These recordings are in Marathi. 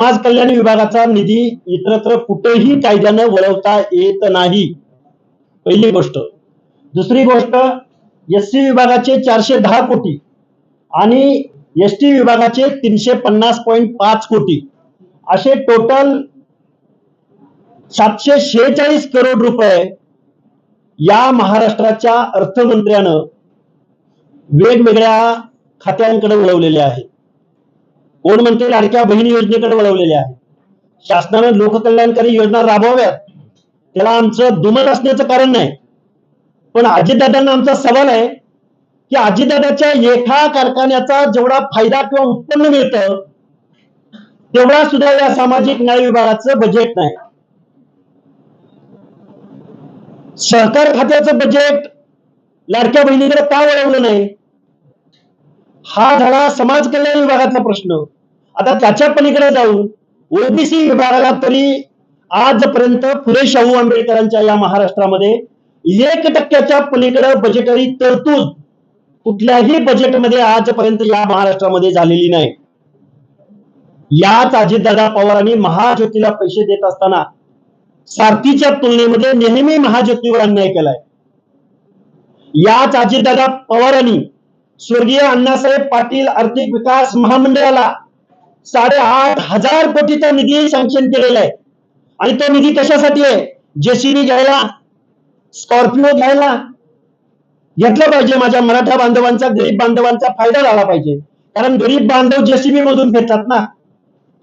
समाज कल्याण विभागाचा निधी इतरत्र कुठेही कायद्यानं वळवता येत नाही. पहिली गोष्ट. दुसरी गोष्ट एस सी विभागाचे चारशे दहा कोटी आणि एस टी विभागाचे तीनशे पन्नास पॉईंट पाच कोटी. असे टोटल सातशे शेहेचाळीस करोड रुपये या महाराष्ट्राच्या अर्थमंत्र्यानं वेगवेगळ्या खात्यांकडे वळवलेले आहे कोण म्हणते लाडक्या बहिणी योजनेकडे वळवलेल्या आहे शासनानं लोककल्याणकारी योजना राबवाव्यात. त्याला आमचं दुमत असण्याचं कारण नाही. पण अजितदादांना आमचा सवाल आहे की अजितदादाच्या एका कारखान्याचा जेवढा फायदा किंवा उत्पन्न मिळतं तेवढा सुद्धा या सामाजिक न्याय विभागाचं बजेट नाही. सहकार खात्याचं बजेट लाडक्या बहिणीकडे का वळवलं नाही? हा धडा समाज कल्याण विभागाचा प्रश्न. आता त्याच्या पलीकडे जाऊन ओबीसी विभागाला तरी आजपर्यंत फुले शाहू आंबेडकरांच्या या महाराष्ट्रामध्ये एक टक्क्याच्या पलीकडे बजेटरी तरतूद कुठल्याही बजेटमध्ये आजपर्यंत या महाराष्ट्रामध्ये झालेली नाही. याच अजितदादा पवारांनी महाज्योतीला पैसे देत असताना सारथीच्या तुलनेमध्ये नेहमी महाज्योतीवर अन्याय केलाय. याच अजितदादा पवारांनी स्वर्गीय अण्णासाहेब पाटील आर्थिक विकास महामंडळाला साडेआठ हजार कोटीचा निधी सँक्शन केलेला आहे. आणि तो निधी कशासाठी आहे? जेसीबी घ्यायला स्कॉर्पिओ घ्यायला. घेतलं पाहिजे माझ्या मराठा बांधवांचा गरीब बांधवांचा फायदा झाला पाहिजे. कारण गरीब बांधव जेसीबी मधून फिरतात ना.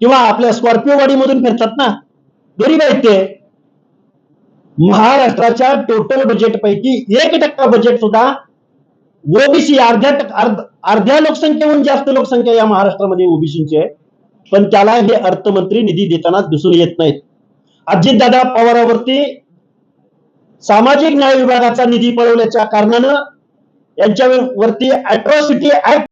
किंवा आपल्या स्कॉर्पिओ गाडीमधून फिरतात ना. गरीब आहेत ते. महाराष्ट्राच्या टोटल बजेट पैकी एक टक्का बजेट सुद्धा ओबीसी अर्ध्या अर्ध्या लोकसंख्येहून जास्त लोकसंख्या या महाराष्ट्रामध्ये ओबीसीची आहे. पण त्याला हे अर्थमंत्री निधी देताना दिसून येत नाहीत. अजितदादा पवारावरती सामाजिक न्याय विभागाचा निधी पळवल्याच्या कारणानं यांच्यावरती अॅट्रॉसिटी ऍक्ट